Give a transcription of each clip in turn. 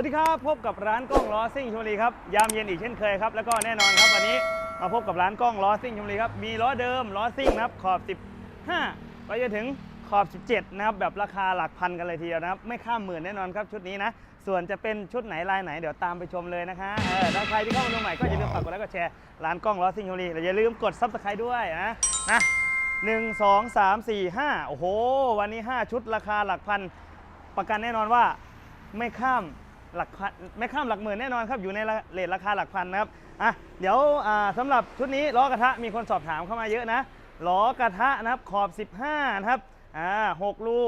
สวัสดีครับ พบกับร้านกล้องล้อซิ่งชลบุรีครับยามเย็นอีกเช่นเคยครับแล้วก็แน่นอนครับวันนี้มาพบกับร้านกล้องล้อซิ่งชลบุรีครับมีล้อเดิมล้อซิ่งนะครับขอบ 15ไปจนถึงขอบ 17 นะครับแบบราคาหลักพันกันเลยทีเดียวนะครับไม่ข้ามหมื่นแน่นอนครับชุดนี้นะ ส่วนจะเป็นชุดไหนลายไหนเดี๋ยวตามไปชมเลยนะคะเออถ้าใครที่เข้ามาดูใหม่ก็อย่าลืมฝากกดไลค์กดแชร์ร้านกล้องล้อซิ่งชลบุรีและอย่าลืมกดซับสไครต์ด้วยนะนะหนึ่งสองสามสี่ห้าโอ้โหวันนี้ 5 ชุดราคาหลักพันประกันแน่นอนว่าไม่ข้าม หลักพันไม่ข้ามหลักหมื่นแน่นอนครับอยู่ในเลทราคาหลักพันนะครับอะเดี๋ยวอ่าสำหรับชุดนี้ล้อกระทะมีคนสอบถามเข้ามาเยอะนะล้อกระทะนะครับขอบ 15 นะครับอ่า6รู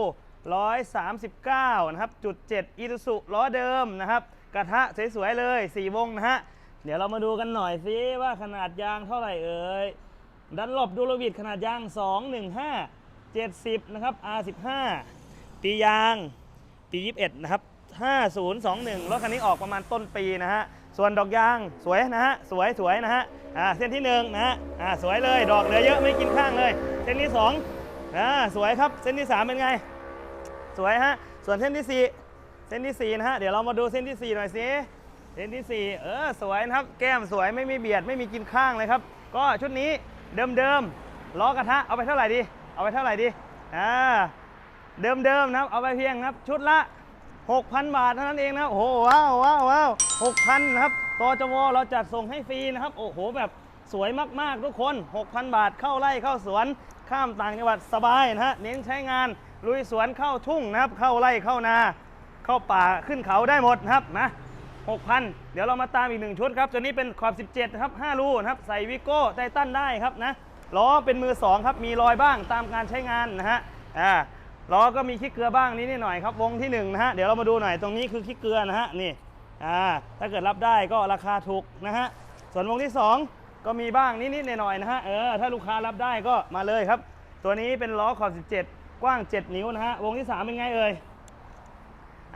139 นะครับจุด7อีซูซุล้อเดิมนะครับ กระทะสวยๆเลย 4 วงนะฮะ เดี๋ยวเรามาดูกันหน่อยซิว่าขนาดยางเท่าไหร่เอ่ยดันหลบดูโลวิดขนาดยาง 215 70 นะครับ R15 ปียาง ปี 21 นะครับ 5021 รถคันนี้ออกประมาณต้นปีนะฮะ ส่วนดอกยางสวยนะฮะ สวยสวยนะฮะ อ่า เส้นที่1นะฮะ อ่า สวยเลย ดอกเหลือเยอะไม่กินข้างเลย เส้นที่2อ่า สวยครับ เส้นที่ 3 เป็นไง สวยฮะ ส่วนเส้นที่ 4 เส้นที่4นะฮะ เดี๋ยวเรามาดูเส้นที่ 4 หน่อยสิ เส้นที่ 4 เออ สวยนะครับ แก้มสวย ไม่มีเบียด ไม่มีกินข้างเลยครับ ก็ชุดนี้เดิมๆ ล้อกระทะ เอาไปเท่าไหร่ดี เอาไปเท่าไหร่ดี อ่า เดิมๆนะครับ เอาไปเพียงนะครับ ชุดละ 6,000 บาทเท่านั้นเองนะโอ้โหว้าวว้าวว้าว6,000นะครับตจวเราจัดส่งให้ฟรีนะครับโอ้โหแบบสวยมากๆทุกคน 6,000 บาทเข้าไร่เข้าสวนข้ามต่างจังหวัดสบายนะฮะเน้นใช้งานลุยสวนเข้าทุ่งนะครับ เข้าไร่เข้านา เข้าป่าขึ้นเขาได้หมดนะครับนะ6,000 เดี๋ยวเรามาตามอีกหนึ่งชุดครับตัวนี้เป็นขอบ 17นะครับ5รูนะครับใส่วิโก้ไททันได้ครับนะล้อเป็นมือ2ครับมีรอยบ้างตามการใช้งานนะฮะอ่า ล้อก็มีขี้เกลือบ้างนิดหน่อยครับวงที่1นะฮะเดี๋ยวเรามาดูหน่อยตรงนี้คือขี้เกลือนะฮะนี่อ่าถ้าเกิดรับได้ก็ราคาถูกนะฮะส่วนวงที่ 2 ก็มีบ้างนิดๆหน่อยๆนะฮะเออถ้าลูกค้ารับได้ก็มาเลยครับ ตัวนี้เป็นล้อขอบ 17 กว้าง 7 นิ้วนะฮะวงที่ 3 เป็นไงเอ่ย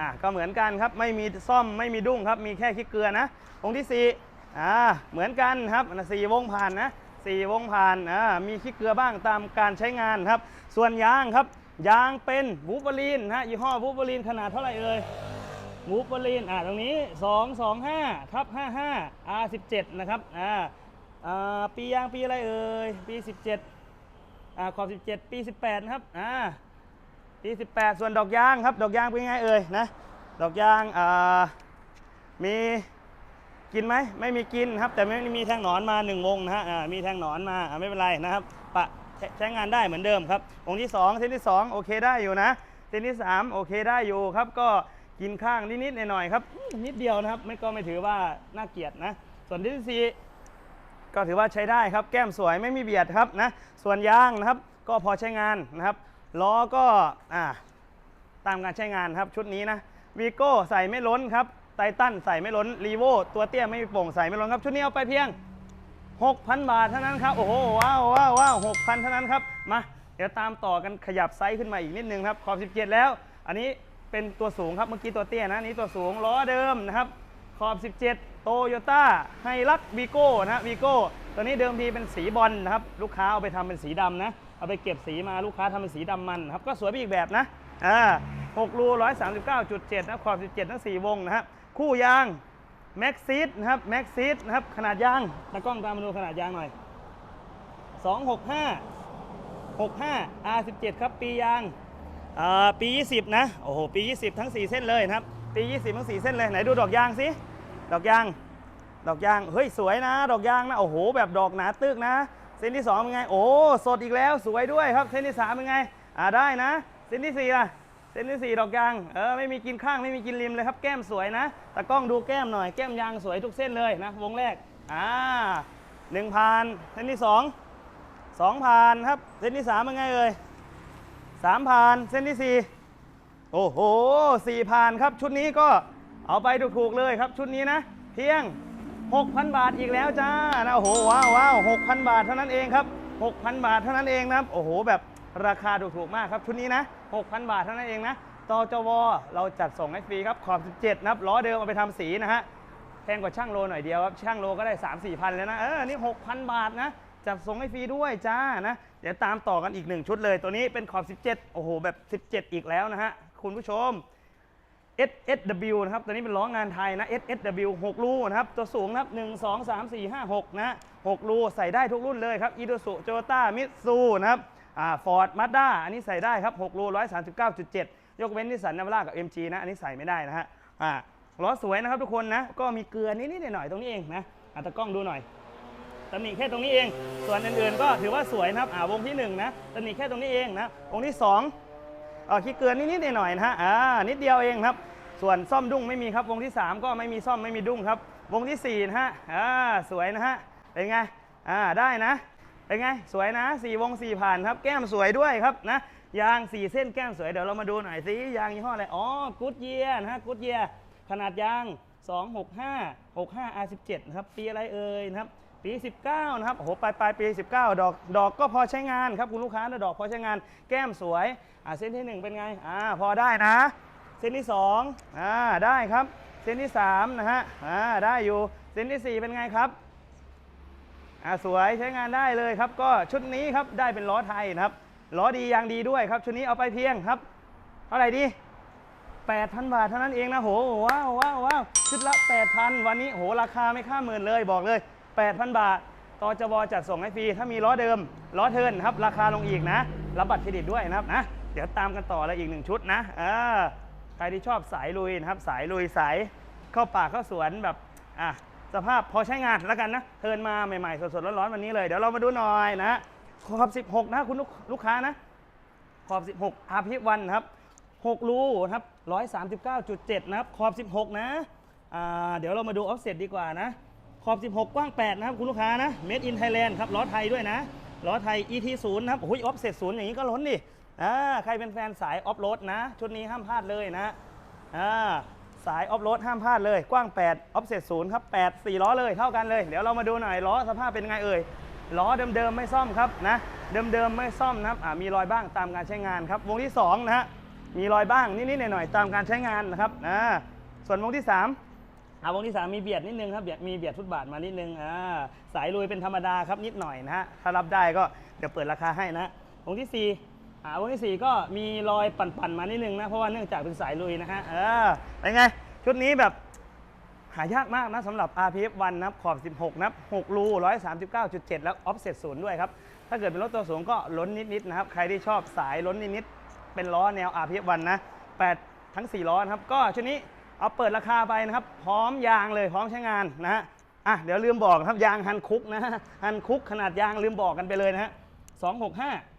อะก็เหมือนกันครับไม่มีซ่อมไม่มีดุ้งครับมีแค่ขี้เกลือนะวงที่4อ่าเหมือนกันครับนนะสี่วงผ่านนะสี่วงผ่านอ่ามีขี้เกลือบ้างตามการใช้งานครับ ส่วนยางครับ ยางเป็นวูฟเวอรีนนะยี่ห้อวูฟเวอรีนขนาดเท่าไหร่เอ่ยวูฟเวอรีนอ่าตรงนี้ 225ทับ55 R17 นะครับอ่าอ่าปียางปีอะไรเอ่ยปี 17อ่าขอบ17 ปี 18นะครับอ่าปี 18 ส่วนดอกยางครับ ดอกยางเป็นไงเอ่ยนะดอกยางอ่ามีกินไหมไม่มีกินครับ แต่ไม่มีแทงหนอนมา1วงนะฮะอ่ามีแทงหนอนมาอ่าไม่เป็นไรนะครับปะ ใช้งานได้เหมือนเดิมครับวงค์ที่ 2 เส้นที่ 2 โอเคได้อยู่นะ เส้นที่ 3 โอเคได้อยู่ครับ ก็กินข้างนิดๆหน่อยๆครับ นิดเดียวนะครับไม่ก็ไม่ถือว่าน่าเกลียดนะ ส่วนที่สี่ก็ถือว่าใช้ได้ครับ แก้มสวยไม่มีเบียดครับนะ ส่วนยางนะครับ ก็พอใช้งานนะครับล้อก็อ่าตามการใช้งานครับชุดนี้นะวีโก้ใส่ไม่ล้นครับไททันใส่ไม่ล้นรีโวตัวเตี้ยไม่มีโป่งใส่ไม่ล้นครับ ชุดนี้เอาไปเพียง 6,000 บาทเท่านั้นครับ โอ้โห ว้าวว้าวว้าว6,000เท่านั้นครับ มา เดี๋ยวตามต่อกันขยับไซส์ขึ้นมาอีกนิดนึงครับ ขอบ 17 แล้ว อันนี้เป็นตัวสูงครับ เมื่อกี้ตัวเตี้ยนะนี้ตัวสูง ล้อเดิมนะครับ ขอบ 17 โตโยต้าไฮรักวีโก้นะฮะวีโก้ ตัวนี้เดิมทีเป็นสีบอลนะครับ ลูกค้าเอาไปทำเป็นสีดำนะ เอาไปเก็บสีมา ลูกค้าทำเป็นสีดำมันครับ ก็สวยไปอีกแบบนะ อ่า6รู139.7นะขอบ 17 ทั้ง 4 วงนะฮะคู่ยาง แม็กซีดนะครับแม็กซีดนะครับขนาดยางตากล้องตามมาดูขนาดยางหน่อย 265 65 R17 ครับปียางอ่าปี 20 นะ โอ้โห ปี 20 ทั้ง 4 เส้นเลยนะครับ ปี 20 ทั้ง 4 เส้นเลย ไหนดูดอกยางสิ ดอกยาง ดอกยาง เฮ้ย สวยนะ ดอกยางนะ โอ้โห แบบดอกหนาตึกนะ เส้นที่ 2 เป็นไง โอ้ สดอีกแล้ว สวยด้วยครับ เส้นที่ 3 เป็นไง อ่า ได้นะ เส้นที่ 4 ล่ะ ส้นที่ 4 ดอกยาง เออ ไม่มีกินข้าง ไม่มีกินริมเลยครับ แก้มสวยนะตากล้องดูแก้มหน่อย แก้มยางสวยทุกเส้นเลยนะ วงแรก อ่าหนึ่งพันเส้นที่2สองผ่านครับ เส้นที่สามเป็นไงเอ่ยสามผ่านเส้นที่สี่โอ้โหสี่ผ่านครับ ชุดนี้ก็เอาไปถูกๆเลยครับ ชุดนี้นะ เพียง 6,000 บาทอีกแล้วจ้านะ โอ้โห ว้าวว้าว6,000บาทเท่านั้นเองครับ 6,000 บาทเท่านั้นเองนะครับ โอ้โห แบบ ราคาถูกๆมากครับ ชุดนี้นะ 6,000 บาทเท่านั้นเองนะตจว เราจัดส่งให้ฟรีครับขอบ17นะครับล้อเดิมเอาไปทำสีนะฮะแพงกว่าช่างโลหน่อยเดียวครับช่างโลก็ได้ 3 4พันแล้วนะเออนี่ 6,000 บาทนะจัดส่งให้ฟรีด้วยจ้านะเดี๋ยวตามต่อกันอีกหนึ่งชุดเลย ตัวนี้เป็นขอบ 17 โอ้โห แบบ 17 อีกแล้วนะฮะ คุณผู้ชม SSW นะครับ ตัวนี้เป็นล้องานไทยนะ SSW 6รูนะครับ ตัวสูงนะครับ 1 2 3 4 5 6 นะ6รูใส่ได้ทุกรุ่นเลยครับอี u ู u โ o โ o ต้ามิตซูนะครับ ฟอร์ดมาด้าอันนี้ใส่ได้ครับ6รู139.7 ยกเว้นนิสสันนาวาร่ากับ MG นะ อันนี้ใส่ไม่ได้นะฮะอ่าล้อสวยนะครับทุกคนนะ ก็มีเกลือนิดๆหน่อยๆตรงนี้เองนะอะตกล้องดูหน่อยตำหนิแค่ตรงนี้เอง ส่วนอื่นๆก็ถือว่าสวยนะครับอ่าวงที่หนึ่งนะตำหนิแค่ตรงนี้เองนะวงที่สองเออขี้เกลือนนิดๆหน่อยๆนะฮะอ่านิดเดียวเองครับส่วนซ่อมดุ้งไม่มีครับวงที่สามก็ไม่มีซ่อมไม่มีดุ้งครับ วงที่สี่นะฮะอ่าสวยนะฮะเป็นไงอ่าได้นะ เป็นไง สวยนะสี่วงสี่ผ่านครับ แก้มสวยด้วยครับนะ ยางสี่เส้นแก้มสวย เดี๋ยวเรามาดูหน่อยสิ ยางยี่ห้ออะไร อ๋อ กูดเยียนะฮะ กูดเยียขนาดยาง 265 65 R17 นะครับ ปีอะไรเอ่ยนะครับ ปี 19 นะครับ โอ้โห ปลายปลายปี 19 ดอก ดอกก็พอใช้งานครับคุณลูกค้านะดอกพอใช้งาน แก้มสวย อ่าเส้นที่ 1 เป็นไง อ่า พอได้นะ เส้นที่2อ่า ได้ครับ เส้นที่3นะฮะ อ่า ได้อยู่ เส้นที่ 4 เป็นไงครับ อ่าสวยใช้งานได้เลยครับ ก็ชุดนี้ครับได้เป็นล้อไทยนะครับล้อดียางดีด้วยครับ ชุดนี้เอาไปเพียงครับ เท่าไหร่ดี 8,000 บาทเท่านั้นเองนะโหว้าวว้าวว้าวชุดละ 8,000 วันนี้โหราคาไม่ค่าหมื่นเลยบอกเลย 8,000 บาทตจบจัดส่งให้ฟรีถ้ามีล้อเดิมล้อเทินครับ ราคาลงอีกนะ รับบัตรเครดิตด้วยนะครับนะเดี๋ยวตามกันต่อเลยอีกหนึ่งชุดนะเออใครที่ชอบสายลุยนะครับ สายลุยสายเข้าป่าเข้าสวนแบบอะ สภาพพอใช้งานแล้วกันนะ เทิร์นมาใหม่ๆ สดๆร้อนๆวันนี้เลย เดี๋ยวเรามาดูหน่อยนะขอบ 16 นะคุณลูกค้านะ ขอบ 16อาพิวันครับ 6 รูครับ 139.7 นะครับ ขอบ 16 นะเดี๋ยวเรามาดูออฟเซตดีกว่านะ ขอบ 16 กว้าง 8 นะครับ คุณลูกค้านะ Made in Thailand ครับล้อไทยด้วยนะล้อไทย ET 0นะครับโอ้ยออฟเซต0อย่างนี้ก็ล้นดิอ่าใครเป็นแฟนสายออฟโรดนะ ชุดนี้ห้ามพลาดเลยนะอ่า สายออฟโรดห้ามพลาดเลย กว้าง 8 ออฟเซต0ครับ8 4 ล้อเลยเท่ากันเลย เดี๋ยวเรามาดูหน่อยล้อสภาพเป็นไงเอ่ยล้อเดิมๆไม่ซ่อมครับนะเดิมๆไม่ซ่อมนะครับมีรอยบ้างตามการใช้งานครับวงที่2นะฮะมีรอยบ้างนิดๆหน่อยๆตามการใช้งานนะครับอ่าส่วนวงที่ 3อาวงที่3มีเบียดนิดนึงครับเบียดมีเบียดฟุตบาทมานิดนึงอ่าสายลุยเป็นธรรมดาครับนิดหน่อยนะฮะถ้ารับได้ก็เดี๋ยวเปิดราคาให้นะวงที่ 4 อ่าวงที่4ก็มีรอยปั่นๆมานิดนึงนะ เพราะว่าเนื่องจากเป็นสายลุยนะฮะเออเป็นไง ชุดนี้แบบหายากมากนะสำหรับ RPF1 นะครับขอบ 16 นะครับ 6 รู 139.7 แล้ว offset 0 ด้วยครับ ถ้าเกิดเป็นรถตัวสูงก็ล้นนิดๆนะครับ ใครที่ชอบสายล้นนิดๆเป็นล้อแนว RPF1 นะ 8 ทั้ง 4 ล้อนะครับ ก็ชุดนี้เอาเปิดราคาไปนะครับ พร้อมยางเลย พร้อมใช้งานนะฮะ อะ เดี๋ยวลืมบอกครับยางฮันคุกนะฮะฮันคุกขนาดยางลืมบอกกันไปเลยนะฮะ265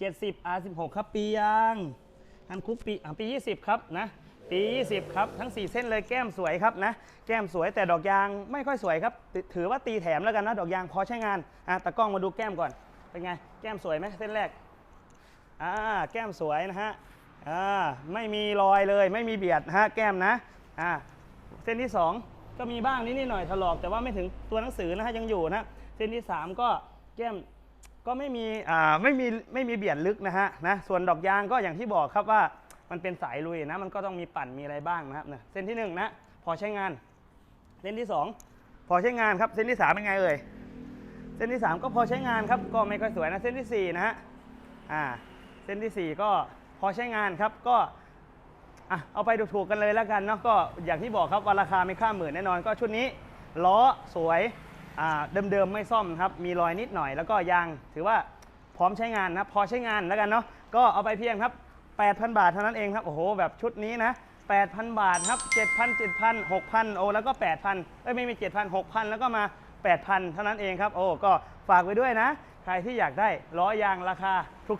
70 R16 ครับปียางฮันคุกปีอะปี 20 ครับนะปี 20 ครับ ทั้ง 4 เส้นเลยแก้มสวยครับนะ แก้มสวยแต่ดอกยางไม่ค่อยสวยครับ ถือว่าตีแถมแล้วกันนะ ดอกยางพอใช้งานอะตะกล้องมาดูแก้มก่อน เป็นไง แก้มสวยไหมเส้นแรกอ่าแก้มสวยนะฮะอ่าไม่มีรอยเลยไม่มีเบียดฮะแก้มนะอ่าเส้นที่ 2 ก็มีบ้างนิดหน่อยถลอกแต่ว่าไม่ถึงตัวหนังสือนะฮะยังอยู่นะเส้นที่ 3 ก็แก้ม ก็ไม่มีอ่าไม่มีไม่มีเบียดลึกนะฮะนะส่วนดอกยางก็อย่างที่บอกครับว่ามันเป็นสายลุยนะมันก็ต้องมีปั่นมีอะไรบ้างนะครับนะเส้นที่หนึ่งนะพอใช้งานเส้นที่สองพอใช้งานครับเส้นที่สามเป็นไงเอ่ยเส้นที่สามก็พอใช้งานครับก็ไม่ค่อยสวยนะเส้นที่สี่นะฮะอ่าเส้นที่สี่ก็พอใช้งานครับก็อะเอาไปดูถูกกันเลยแล้วกันเนาะก็อย่างที่บอกครับว่าราคาไม่ข้ามหมื่นแน่นอนก็ชุดนี้ล้อสวย เดิมๆไม่ซ่อมครับ มีรอยนิดหน่อยแล้วก็ยางถือว่าพร้อมใช้งานนะพอใช้งานแล้วกันเนาะก็เอาไปเพียงครับ 8,000 บาทเท่านั้นเองครับโอ้โหแบบชุดนี้นะ8,000 บาทครับ 7,000 7,000 6,000 โอ้แล้วก็ 8,000เอ้ยไม่มี7,000 6,000 แล้วก็มา 8,000 เท่านั้นเองครับ โอ้ก็ฝากไว้ด้วยนะ ใครที่อยากได้ล้อยางราคา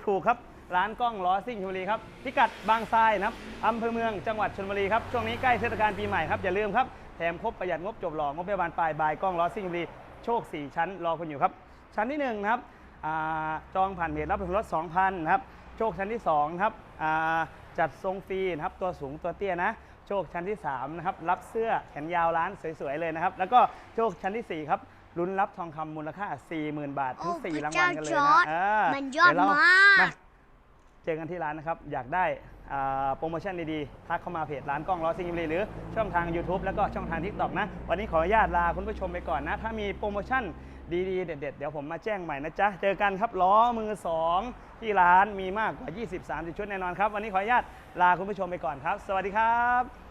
ถูกๆครับ ร้านกล้องล้อซิ่งชลบุรีครับ พิกัดบางทรายนะครับอำเภอเมืองจังหวัดชลบุรีครับ ช่วงนี้ใกล้เทศกาลปีใหม่ครับ อย่าลืมครับ แถมครบประหยัดงบจบหล่องบพยาบาลปลายบายกล้องล้อซิ่งชลบุรี โชค 4 ชั้นรอคุณอยู่ครับ ชั้นที่1นะครับอ่าจองผ่านเพจรับส่วนลด2,000นะครับโชคชั้นที่2นะครับอ่าจัดทรงฟรีนะครับตัวสูงตัวเตี้ยนะโชคชั้นที่3นะครับรับเสื้อแขนยาวร้านสวยๆเลยนะครับ แล้วก็โชคชั้นทีสี่4ครับลุ้นรับทองคำมูลค่า 40,000 บาทถึงโอ้4พระรางวัลกันเลยเจ้าจอร์นะจเออมันยอดเวเรมากเจอกันที่ร้านนะครับ อยากได้อ่า โปรโมชั่นดีๆ ทักเข้ามาเพจร้านกล้องล้อซิงชลบุรีหรือช่องทาง YouTube แล้วก็ช่องทาง TikTok นะ วันนี้ขออนุญาตลาคุณผู้ชมไปก่อนนะ ถ้ามีโปรโมชั่นดีๆ เด็ด ๆ เดี๋ยวผมมาแจ้งใหม่นะจ๊ะ เจอกันครับล้อมือ 2 ที่ร้านมีมากกว่า 20-30 ชุดแน่นอนครับ วันนี้ขออนุญาตลาคุณผู้ชมไปก่อนครับ สวัสดีครับ